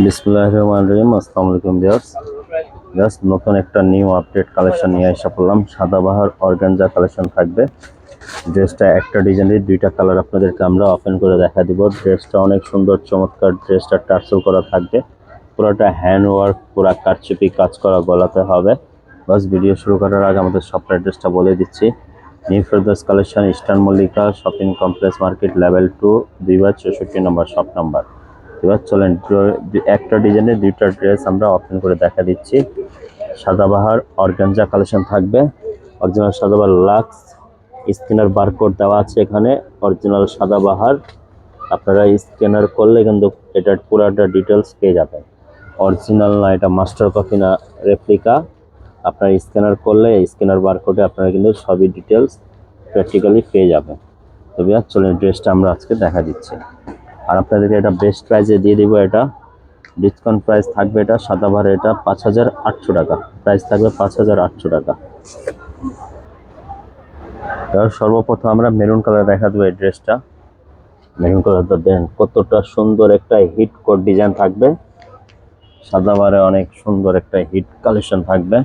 বিসমুল্লাহ রহমান রহিম আসসালামু আলাইকুম জাস্ট নতুন একটা নিউ আপডেট কালেকশন নিয়ে এসে পড়লাম। সাদাবাহার অর্গানজা কালেকশন থাকবে। ড্রেসটা একটা ডিজাইনের দুইটা কালার আপনাদেরকে আমরা ওপেন করে দেখা দিব। ড্রেসটা অনেক সুন্দর, চমৎকার। ড্রেসটা টার্সেল করা থাকবে। পুরোটা হ্যান্ড ওয়ার্ক পুরা কারচুপি কাজ করা গলাতে হবে। বাস, ভিডিও শুরু করার আগে আমাদের সফট অ্যাড্রেসটা বলে দিচ্ছি। New Ferdous collection eastern Mallika shopping complex market level two দুইবার চৌষট্টি নম্বর শপ নাম্বার এবার চলেন একটা ডিজাইনের দুইটা ড্রেস আমরা ওপেন করে দেখা দিচ্ছি। সাদাবাহার অর্গানজা কালেকশন থাকবে। Original Sadabahar lux scanner barcode দেওয়া আছে এখানে। অরিজিনাল সাদাবাহার, আপনারা স্ক্যানার করলে কিন্তু এটার পুরাটা ডিটেলস পেয়ে যাবেন। অরিজিনাল না, এটা মাস্টার কপি না রেপ্লিকা আপনার স্ক্যানার করলে স্ক্যানার বারকোডে আপনারা কিন্তু সবই ডিটেলস প্র্যাকটিক্যালি পেয়ে যাবেন। তবে আর চলেন, ড্রেসটা আমরা আজকে দেখা দিচ্ছি। আর আপনাদেরকে এটা বেস্ট প্রাইসে দিয়ে দিব এটা। ডিসকাউন্ট প্রাইস থাকবে এটা সাদাভার এটা পাঁচ হাজার আটশো টাকা। প্রাইস থাকবে পাঁচ হাজার আটশো টাকা। সর্বপ্রথম আমরা মেরুন কালার দেখা দেবো এই ড্রেসটা মেরুন কালারটা দেন, কতটা সুন্দর একটা হিট কোড ডিজাইন থাকবে। সাদাবারে অনেক সুন্দর একটা হিট কালেকশন থাকবে।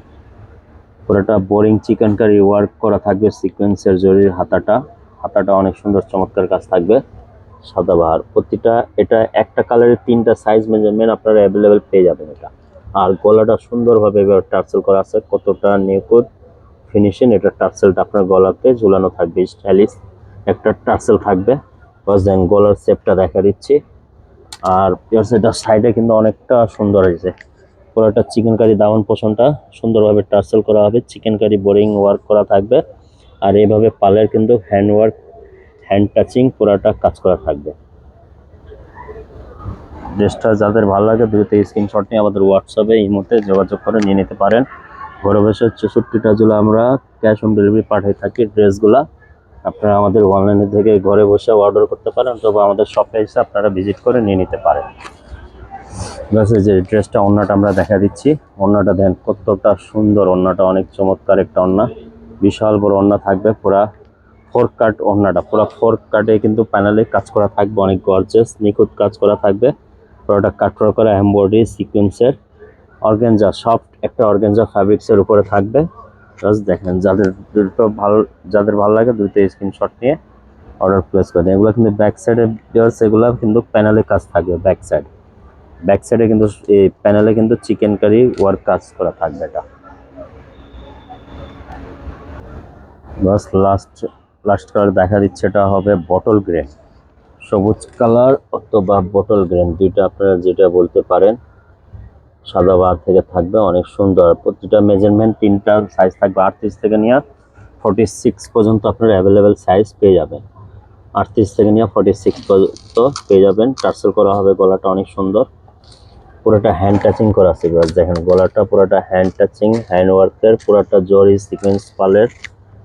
পুরোটা বোরিং চিকেন কারি ওয়ার্ক করা থাকবে সিকোয়েন্সের জরির হাতাটা। হাতাটা অনেক সুন্দর চমৎকার কাজ থাকবে। সাদাবাহার প্রতিটা, এটা একটা কালারের তিনটা সাইজ মেজারমেন্ট আপনারা অ্যাভেলেবেল পেয়ে যাবেন এটা। আর গলাটা সুন্দরভাবে এবার টার্সেল করা আছে। কতটা নিখুঁত ফিনিশিং এটা টার্সেলটা আপনার গলাতে ঝুলানো থাকবে স্টাইলিশ একটা টার্সেল থাকবে। বাস দেন গলার শেপটা দেখা দিচ্ছি। আর এটা সাইডে কিন্তু অনেকটা সুন্দর হয়েছে। পুরোটা চিকেন কারি দামন পোষণটা। সুন্দরভাবে টার্সেল করা হবে। চিকেন কারি বোরিং ওয়ার্ক করা থাকবে। আর এইভাবে পালের কিন্তু হ্যান্ড ওয়ার্ক হ্যান্ড টাচিং পুরাটা কাজ করা থাকবে। ড্রেসটা যাদের ভালো লাগে দ্রুত স্ক্রিনশট নিয়ে আমাদের হোয়াটসঅ্যাপে এই মুহূর্তে যোগাযোগ করে নিয়ে নিতে পারেন। ঘরে বসে চৌষট্টিটা জুলো আমরা ক্যাশ অন ডেলিভারি পাঠিয়ে থাকি ড্রেসগুলা। আপনারা আমাদের অনলাইনে থেকে ঘরে বসে অর্ডার করতে পারেন অথবা আমাদের শপে এসে আপনারা ভিজিট করে নিয়ে নিতে পারেন। ব্যাস যে ড্রেসটা অন্যটা আমরা দেখা দিচ্ছি। অন্যটা দেন কতটা সুন্দর অন্যটা অনেক চমৎকার একটা অন্য বিশাল বড় অন্য থাকবে পুরা। ফোর কাট ওড়নাটা। পুরো ফোর কাটে কিন্তু প্যানেলে কাজ করা থাকবে, অনেক গর্জেস নিখুঁত কাজ করা থাকবে। পুরোটা কাটরা করা এমব্রয়ডারি সিকোয়েন্সের অর্গেঞ্জা সফট একটা অর্গেঞ্জা ফ্যাব্রিক্সের উপরে থাকবে। জাস্ট দেখেন, যাদের দুটো ভালো, যাদের ভালো লাগে দ্রুত স্ক্রিনশট নিয়ে অর্ডার প্লেস করে দিন। এগুলো কিন্তু ব্যাক সাইডে ভিউয়ার্স এগুলো কিন্তু প্যানেলে কাজ থাকবে ব্যাক সাইড ব্যাক সাইডে কিন্তু এই প্যানেলে কিন্তু চিকেন কারি ওয়ার্ক কাজ করা থাকবে এটা। বাস লাস্ট লাস্ট কালার দেখা দিচ্ছে, এটা হবে বটল গ্রেন সবুজ কালার অথবা বটল গ্রেন দুইটা আপনারা যেটা বলতে পারেন। সাদা বার থেকে থাকবে, অনেক সুন্দর। প্রতিটা মেজারমেন্ট তিনটা সাইজ থাকবে, আটত্রিশ থেকে নিয়ে ফর্টি সিক্স পর্যন্ত আপনারা অ্যাভেলেবেল সাইজ পেয়ে যাবেন। আটত্রিশ থেকে নিয়ে ফর্টি সিক্স পর্যন্ত পেয়ে যাবেন। টার্সেল করা হবে, গলাটা অনেক সুন্দর। পুরোটা হ্যান্ড টাচিং করা আছে দেখেন, গলাটা পুরোটা হ্যান্ড টাচিং হ্যান্ড ওয়ার্কের পুরোটা জরি সিকোয়েন্স পালের।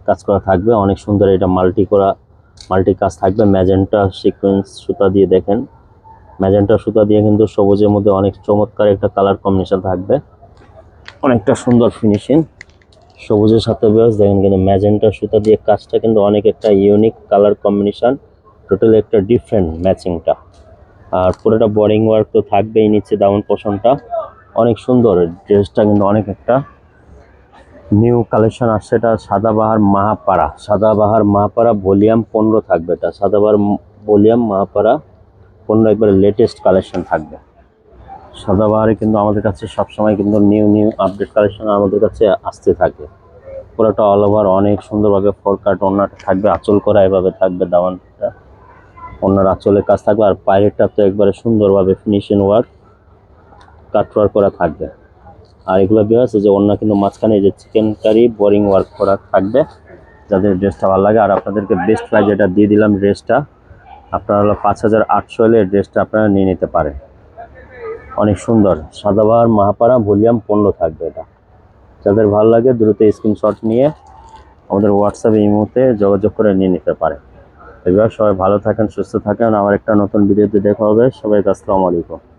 কাজ করা থাকবে। অনেক সুন্দর এটা মাল্টি করা, মাল্টি কাজ থাকবে। ম্যাজেন্টা সিকোয়েন্স সুতা দিয়ে দেখেন। ম্যাজেন্টা সুতা দিয়ে কিন্তু সবুজের মধ্যে অনেক চমৎকার একটা কালার কম্বিনেশন থাকবে। অনেকটা সুন্দর ফিনিশিং সবুজের সাথে বেশ দেখেন কিন্তু ম্যাজেন্টা সুতা দিয়ে কাজটা কিন্তু অনেক একটা ইউনিক কালার কম্বিনেশন টোটালি একটা ডিফারেন্ট ম্যাচিংটা আর পুরোটা বোরিং ওয়ার্ক তো থাকবেই নিচে দাউন পোষণটা অনেক সুন্দর ড্রেসটা কিন্তু অনেক একটা নিউ কালেকশন আসছে, এটা সাদাবাহার মাহাপাড়া। সাদাবাহার মাহাপাড়া ভলিউম পনেরো থাকবে এটা। সাদাবাহার ভলিউম মাহাপাড়া পনেরো একবারে লেটেস্ট কালেকশন থাকবে। সাদাবাহারে কিন্তু আমাদের কাছে সবসময় কিন্তু নিউ নিউ আপডেট কালেকশন আমাদের কাছে আসতে থাকে। পুরোটা অল ওভার অনেক সুন্দরভাবে ফোর কাট অন্যটা থাকবে, আঁচল করা এভাবে থাকবে দাওয়ানটা। অন্যার আঁচলের কাজ থাকবে, আর পায়েরটা তো একবারে সুন্দরভাবে ফিনিশিং ওয়ার্ক কাট ওয়ার্ক করা থাকবে। আর এগুলো আছে যে অন্য কিন্তু মাঝখানে যে চিকেন কারি বোরিং ওয়ার্ক করা থাকবে। যাদের ড্রেসটা ভালো লাগে, আর আপনাদেরকে বেস্ট প্রাইজ এটা দিয়ে দিলাম ড্রেসটা আপনারা হলো পাঁচ হাজার আটশো হলে ড্রেসটা আপনারা নিয়ে নিতে পারেন। অনেক সুন্দর। সাদাবাহার মাহাপাড়া ভলিউম পণ্য থাকবে এটা। যাদের ভালো লাগে দ্রুত স্ক্রিনশট নিয়ে আমাদের হোয়াটসঅ্যাপে এই মুহূর্তে যোগাযোগ করে নিয়ে নিতে পারে এবার সবাই ভালো থাকেন, সুস্থ থাকেন। আমার একটা নতুন ভিডিওতে দেখা হবে। সবাইকে আসসালামু আলাইকুম।